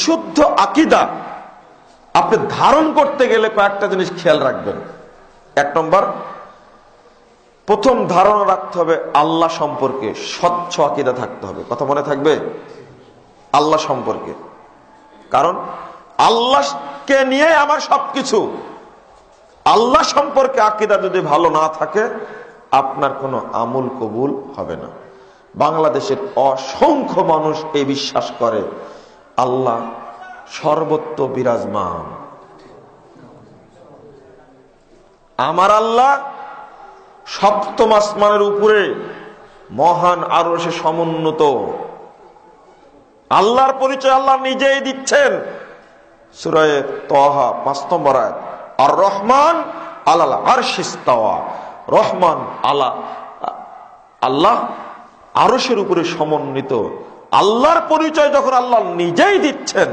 শুদ্ধ আকিদা আপনি ধারণ করতে গেলে কয়েকটা জিনিস খেয়াল রাখবেন। এক নম্বর, প্রথম ধারণা রাখতে হবে আল্লাহ সম্পর্কে, স্বচ্ছ আকিদা থাকতে হবে। কথা মনে থাকবে? আল্লাহ সম্পর্কে। কারণ আল্লাহকে নিয়ে আমার সবকিছু। আল্লাহ সম্পর্কে আকিদা যদি ভালো না থাকে, আপনার কোনো আমুল কবুল হবে না। বাংলাদেশের অসংখ্য মানুষ এই বিশ্বাস করে। আল্লাহ সর্বত্র বিরাজমান। আমার আল্লাহ সপ্তম আসমানের উপরে মহান আরও সে সমুন্নত। আল্লাহর পরিচয় আল্লাহ নিজেই দিচ্ছেন। সুরায় তহা পাঁচ নম্বর আর রহমান আল্লাহ আর শিস্তাওয়া রহমান আল্লাহ আল্লাহ আরসের উপরে সমন্বিত। আল্লাহর পরিচয় যখন আল্লাহ নিজেই দিচ্ছেন,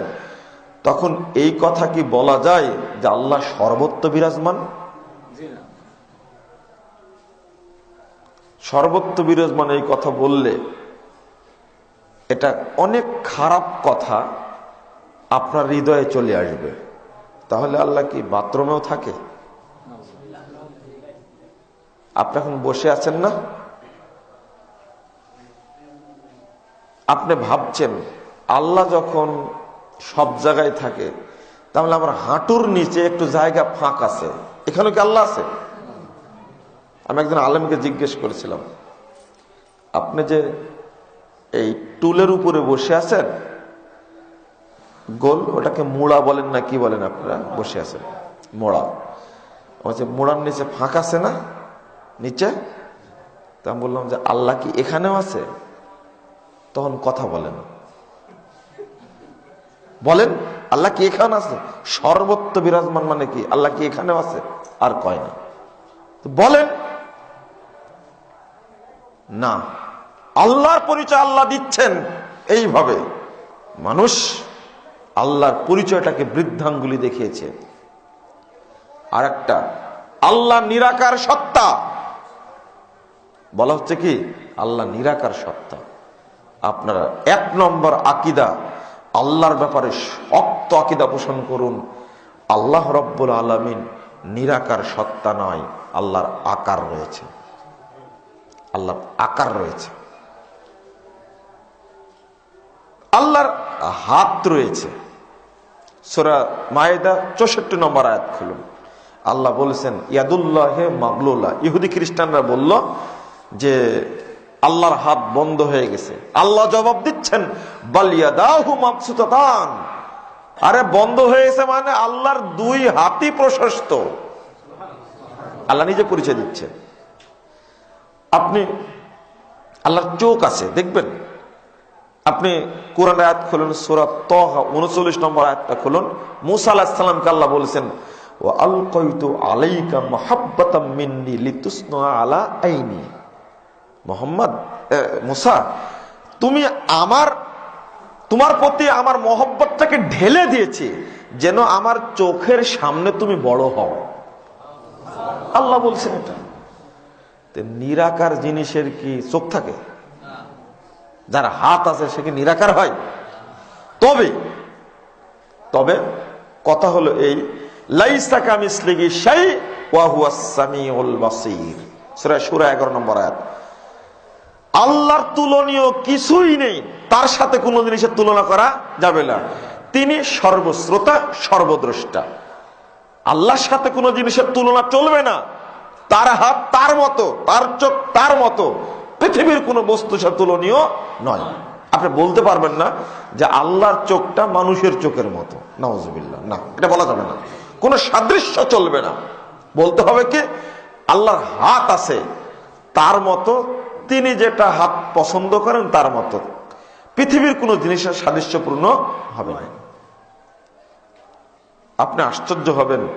তখন এই কথা কি বলা যায় যে আল্লাহ সর্বত্র বিরাজমান? সর্বত্র বিরাজমান এই কথা বললে এটা অনেক খারাপ কথা, আপনার হৃদয়ে চলে আসবে। তাহলে আল্লাহ কি বাথরুমেও থাকে? আপনি এখন বসে আছেন না? আপনি ভাবছেন, আল্লাহ যখন সব জায়গায় থাকে, তাহলে আমার হাঁটুর নিচে একটু জায়গা ফাঁক আছে। এখানে কি আল্লাহ আছে? আমি একজন আলেমকে জিজ্ঞেস করেছিলাম, আপনি যে এই টুলের উপরে বসে আছেন, গোল, ওটাকে মোড়া বলেন না কি বলেন আপনারা? বসে আছেন, মোড়া। বলছে মোড়ার নিচে ফাঁক আছে না? নিচে? তা বললাম যে আল্লাহ কি এখানেও আছে? তখন কথা বলেন বলেন, আল্লাহ কি এখানে আছে? সর্বত্র বিরাজমান মানে কি? আল্লাহ কি এখানেও আছে? আর কয় না। বলেন, না, আল্লাহর পরিচয় আল্লাহ দিচ্ছেন এইভাবে। মানুষ আল্লাহর পরিচয়টাকে বৃদ্ধাঙ্গুলি দেখিয়েছে। আর একটা আল্লাহ নিরাকার সত্তা। বলা হচ্ছে কি? আল্লাহ নিরাকার সত্তা। আপনারা এক নম্বর আকিদা, আল্লাহর ব্যাপারে শক্ত আকিদা পোষণ করুন। আল্লাহ রব্বুল আলমিন নিরাকার সত্তা নয়, আল্লাহর আকার রয়েছে। আল্লাহর আকার রয়েছে। আল্লাহর হাত রয়েছে। সোরা মায়েদা চৌষট্টি নম্বর আয়াত খুলুন। আল্লাহ বলেছেন, ইয়াদুল্লাহ মাগলুল্লাহ ইহুদি খ্রিস্টানরা বলল যে আল্লাহর হাত বন্ধ হয়ে গেছে। আল্লাহ জবাব দিচ্ছেন, বালিয়াদাহু মাবসুতান আরে, বন্ধ হয়ে গেছে মানে আল্লাহর দুই হাতই প্রশস্ত। আল্লাহ নিজে পরিচয় দিচ্ছেন। আপনি, আল্লাহর চোখ আছে, দেখবেন? আপনি কোরআন আয়াত খুলুন সুরাত তহা উনচল্লিশ নম্বর আয়াতটা খুলুন। মুসা আলাহিসাল্লামকে আল্লাহ বলেছেন ও আল কইতু আলাইকা মিন্নি লিতুসনা আলা আইনি। মোহাম্মদ মুসা, তুমি আমার, তোমার প্রতি আমার মহব্বতটাকে ঢেলে দিয়েছি যেন আমার চোখের সামনে তুমি বড় হও। আল্লাহ বলছেন এটা। নিরাকার জিনিসের কি চোখ থাকে? যার হাত আছে সে কি নিরাকার হয়? তবে তবে কথা হলো এই লাইসাকা মিসলিগি শাই ওয়াহুয়া সামিউল বাসির। সূরা সূরা 11 নম্বর আয়াত। আল্লাহর তুলনীয় কিছুই নেই। তার সাথে কোনো জিনিসের তুলনা করা যাবে না। তিনি সর্বশ্রোতা, সর্বদ্রষ্টা। আল্লাহর সাথে কোনো জিনিসের তুলনা চলবে না। তার হাত তার মতো, তার চোখ তার মতো। পৃথিবীর কোনো বস্তু সে তুলনীয় নয়। আপনি বলতে পারবেন না যে আল্লাহর চোখটা মানুষের চোখের মতো। নওয়াজবিল্লা না, এটা বলা যাবে না। কোনো সাদৃশ্য চলবে না। বলতে হবে কি? আল্লাহর হাত আছে, তার মতো তিনি যেটা হাত পছন্দ করেন, তার মতো। পৃথিবীর কোনো জিনিসের সাদৃশ্যপূর্ণ হবে না। আপনি আশ্চর্য হবেন।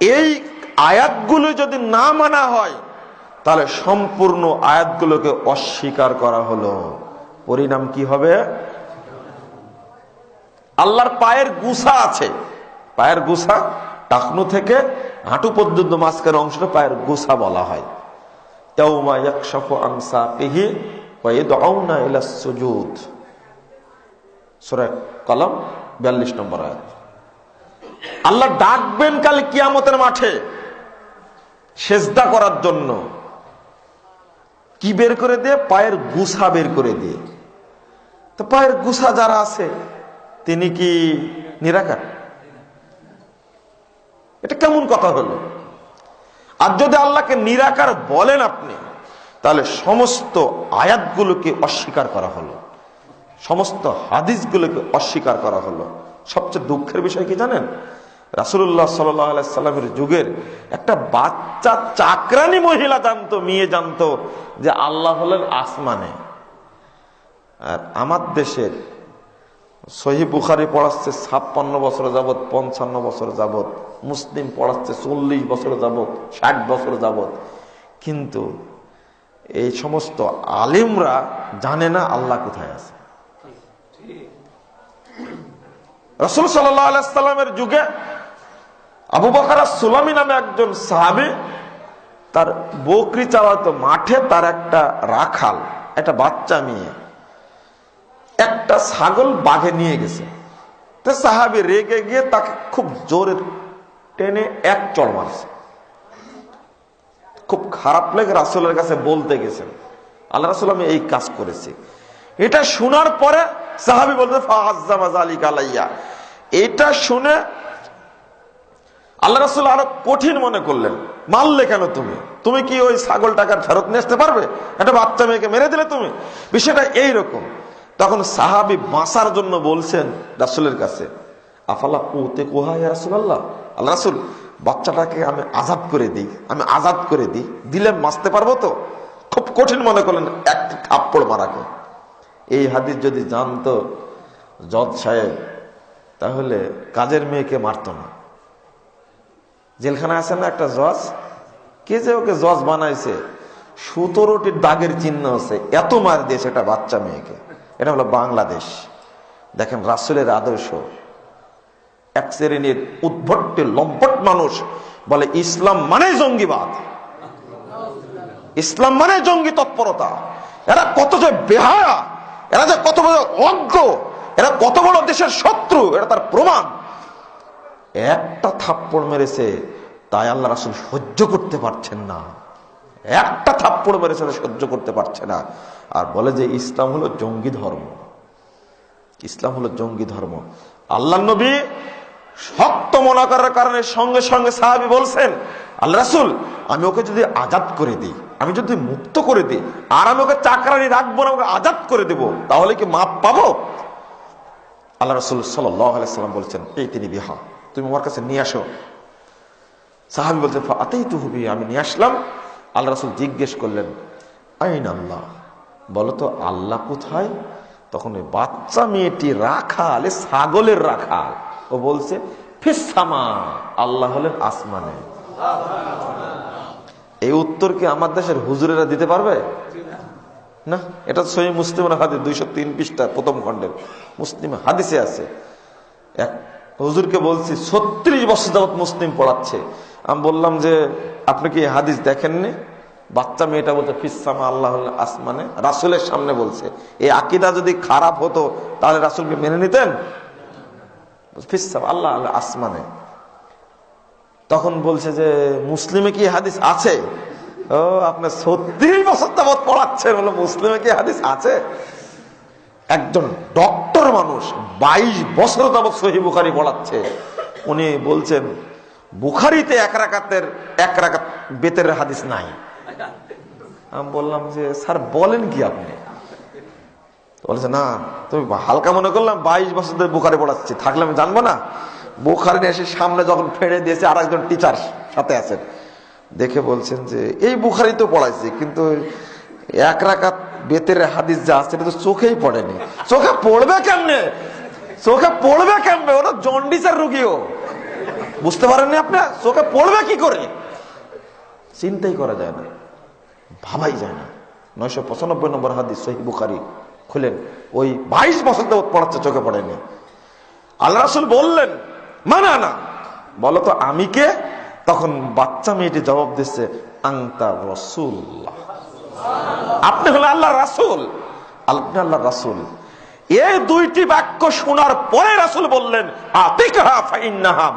এই আয়াতগুলো যদি না মানা হয়, তাহলে সম্পূর্ণ আয়াতগুলোকে অস্বীকার করা হলো। পরিণাম কি হবে? আল্লাহর পায়ের গুসা আছে। পায়ের গুসা টাকনু থেকে হাঁটু পর্যন্ত মাঝখানে অংশটা পায়ের গুসা বলা হয়। আল্লাহ ডাকবেন কাল কিয়ামতের মাঠে সেজদা করার জন্য। কি বের করে দিয়ে পায়ের গুসা বের করে দিয়ে তো পায়ের গুসা যারা আছে, তিনি কি নিরাকার? এটা কেমন কথা হলো? আর যদি আল্লাহকে নিরাকার বলেন আপনি, তাহলে সমস্ত আয়াতগুলোকে অস্বীকার করা হলো। সমস্ত হাদিসগুলোকে অস্বীকার করা হলো। সবচেয়ে দুঃখের বিষয় কি জানেন? রাসুল্লাহ সাল্লামের যুগের একটা বাচ্চা চাকরানি মহিলা জানতো, মেয়ে জানতো যে আল্লাহ হলেন আসমানে। আর আমার দেশের সহি বুখারি পড়াচ্ছে ছাপ্পান্ন বছর যাবৎ, পঞ্চান্ন বছর যাবৎ, মুসলিম পড়াচ্ছে চল্লিশ বছর যাবৎ, ষাট বছর যাবৎ। কিন্তু এই সমস্ত আলিমরা জানে না আল্লাহ কোথায় আছে। রসুল সাল্লামের যুগে আবু বকারা সুলামি নামে একজন সাহাবি, তার বকরি চালাতো মাঠে, তার একটা রাখাল, একটা বাচ্চা মেয়ে একটা ছাগল বাঘে নিয়ে গেছে। তো সাহাবি রেগে গিয়ে তাকে খুব জোরে টেনে এক চড় মারছে। খুব খারাপ লেগে রাসুলের কাছে বলতে গেছেন আল্লাহ রাসুল, আমি এই কাজ করেছি। এটা শোনার পরে সাহাবি বলতে আলাইয়া। এটা শুনে আল্লাহ রাসুল আরও কঠিন মনে করলেন, মারলে কেন তুমি? তুমি কি ওই ছাগল টাকার ফেরত নিয়ে আসতে পারবে? একটা বাচ্চা মেয়েকে মেরে দিলে তুমি? বিষয়টা এইরকম। তখন সাহাবি বাঁচার জন্য বলছেন রাসুলের কাছে, আফালা ওতে কোহায় রাসুল আল্লাহ রাসুল, বাচ্চাটাকে আমি আজাদ করে দিই, আমি আজাদ করে দিই, দিলে মাসতে পারব তো? খুব কঠিন মনে করলেন, এক থাপ্পড় মারাকে এই হাদিস যদি জানতো জজ সাহেব, তাহলে কাজের মেয়েকে মারত না। জেলখানায় আছে না একটা জজ? কে যে ওকে জজ বানাইছে? সতেরোটির দাগের চিহ্ন আছে, এত মার দিয়েছে একটা বাচ্চা মেয়েকে। এটা হলো বাংলাদেশ। দেখেন রাসুলের আদর্শ। এক শ্রেণির উদ্ভট্ট লম্পট মানুষ বলে, ইসলাম মানে জঙ্গিবাদ। ইসলাম মানে জঙ্গি তৎপরতা। এরা কত যে বেহায়া, এরা যে কত বড় অজ্ঞ, এরা কত বড় দেশের শত্রু, এটা তার প্রমাণ। একটা থাপ্পড় মেরেছে, তাই আল্লাহ রাসুল সহ্য করতে পারছেন না। একটা থাপ্পড় মেরেছে সহ্য করতে পারছে না। আর বলে যে ইসলাম হলো জঙ্গি ধর্ম। ইসলাম হলো জঙ্গি ধর্ম। আল্লাহ নবী শক্ত মনে করার কারণে সঙ্গে সঙ্গে সাহাবি বলছেন, আল্লাহ রাসুল, আমি ওকে যদি আজাদ করে দিই, আমি যদি মুক্ত করে দিই, আর আমি ওকে চাকরানি রাখব না, ওকে আজাদ করে দেব, তাহলে কি মাপ পাবো? আল্লাহ রসুল সাল্লাম বলছেন, এই তিনি বিহা, তুমি আমার কাছে নিয়ে আসো। সাহাবি বলছেন আমি নিয়ে আসলাম। আল্লাহ রসুল জিজ্ঞেস করলেন, আইন আল্লাহ? বলতো আল্লাহ কোথায়? তখন ওই বাচ্চা মেয়েটি রাখাল ছাগলের রাখাল। ও বলছে ফিসামা আল্লাহ হলেন আসমানে। এই উত্তর কি আমার দেশের হুজুরেরা দিতে পারবে? না, এটা সহি মুসলিমের হাদিস, দুইশো তিন পৃষ্ঠা, প্রথম খণ্ডের। মুসলিম হাদিসে আছে। এক হুজুরকে বলছি, ছত্রিশ বছর যাবৎ মুসলিম পড়াচ্ছে। আমি বললাম যে, আপনি কি হাদিস দেখেননি? বাচ্চা মেয়েটা বলছে ফিসামা আল্লাহ আসমানে। রাসুলের সামনে বলছে, এই আকিদা যদি খারাপ হতো, তাহলে রাসুলকে মেনে নিতেন? ফিসাম আল্লাহ আল্লাহ আসমানে। তখন বলছে যে, মুসলিমে কি হাদিস আছে? ও আপনার ছত্রিশ বছর যাবৎ পড়াচ্ছেন বলে মুসলিমে কি হাদিস আছে? একজন ডক্টর মানুষ ২২ বছর যাবৎ সহি বুখারি পড়াচ্ছে। উনি বলছেন বুখারিতে এক রাকাতের, এক রাকাত বেতের হাদিস নাই। আমি বললাম যে, স্যার, বলেন কি আপনি? বলেছে, না তুমি হালকা মনে করলাম বাইশ বছর ধরে বুখারি পড়াচ্ছি, থাকলে আমি জানব না। বুখারি এসে সামনে যখন ফেড়ে দিয়েছে আর একজন টিচার সাথে আছেন দেখে বলছেন যে, এই বুখারি তো পড়াইছি, কিন্তু এক রাকাত বেতের হাদিস যা আছে, এটা তো চোখেই পড়েনি। চোখে পড়বে কেমনে? চোখে পড়বে কেমনে? ওরা জন্ডিসের রুগীও। বুঝতে পারেননি আপনার? চোখে পড়বে কি করে? চিন্তাই করা যায় না, ভাবাই যায় না। নয়শো পঁচানব্বই নম্বর হাদিস সহি বুখারি খুলেন, ওই বাইশ বছর দেবত পড়াচ্ছে, চোখে পড়েনি। আল্লাহ রাসুল বললেন, মানা না। বলো তো, আমি কে? তখন বাচ্চা মেয়েটি জবাব দিচ্ছে আংতা রসুল্লাহ আপনি হলেন আল্লাহ রাসুল। আপনি আল্লাহ রাসুল। এই দুইটি বাক্য শোনার পরে রাসুল বললেন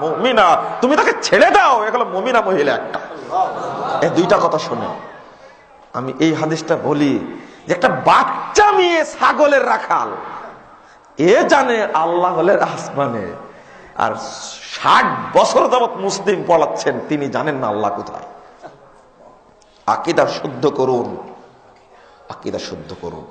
মুমিনা। তুমি তাকে ছেড়ে দাও এগুলো মুমিনা মহিলা একটা। এই দুইটা কথা শুনে আমি এই হাদিসটা বলি যে একটা বাচ্চা মেয়ে ছাগলের রাখাল, এ জানে আল্লাহ হলেন আসমানে, আর ষাট বছর যাবৎ মুসলিম পড়াচ্ছেন তিনি জানেন না আল্লাহ কোথায়। আকিদা শুদ্ধ করুন, আকিদা শুদ্ধ করুন।